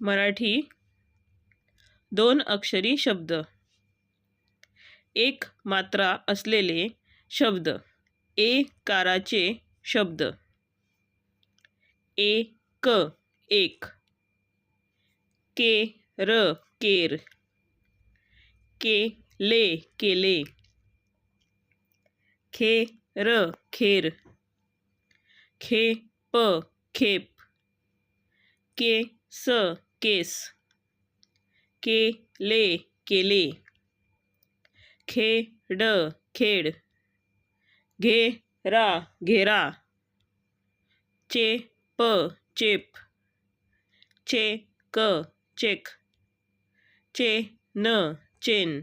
मराठी दोन अक्षरी शब्द. एक मात्रा असलेले शब्द. ए काराचे शब्द. ए क एक. के र केर. के ले केले. खे र खेर. खे प खेप. के स केस. के ले केले. खेड खेड. घे रा घेरा. चे प चेप. चे क चेक. चे न चेन.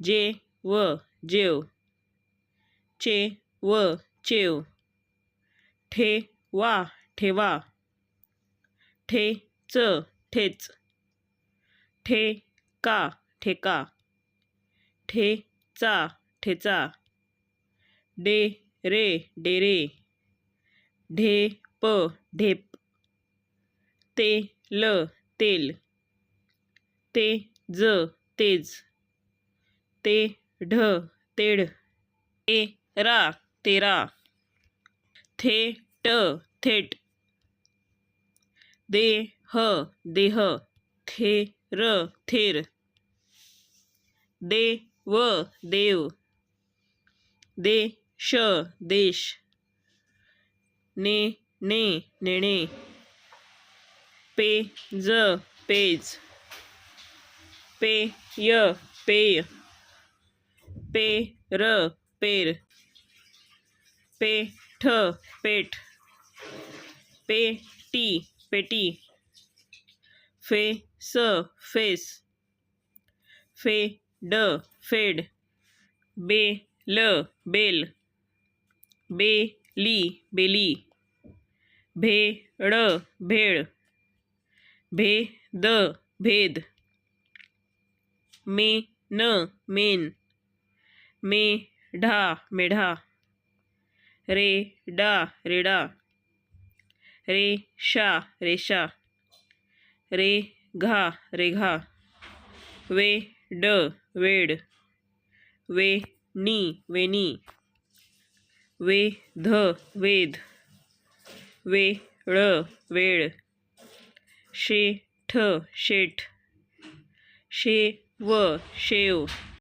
जे व जेव. चे व चेव. ठे वा ठेवा. ठे च ठेच. ठे का ठेका. ठे चा ठेचा. डे रे डेरे ढे प ढेप. ते ल तेल. ते ज तेज. ते ढ तेढ. ए रा तेरा. थे ट थेट. दे ह देह थे र थेर. दे व देव. दे श देश. ने ने नेणे. पे ज पेज. पे य पेय. पे र पेर. पे ठ पेठ पे टी. पेटी। फे, स, फेस। फे, ड, फेड। बे, ल, बेल। बे, ली, बेली। भेळ। भेळ भेद भेद। मे, न, मेन। मेढा मेढा। रे, डा, रेडा। रेषा रेषा रे घा, रेघा। वे ड, वेड। वे नी वेणी वे ध, वेद। वे ळ, वेळ। शे, ठ, शेठ। शे, व, शेव।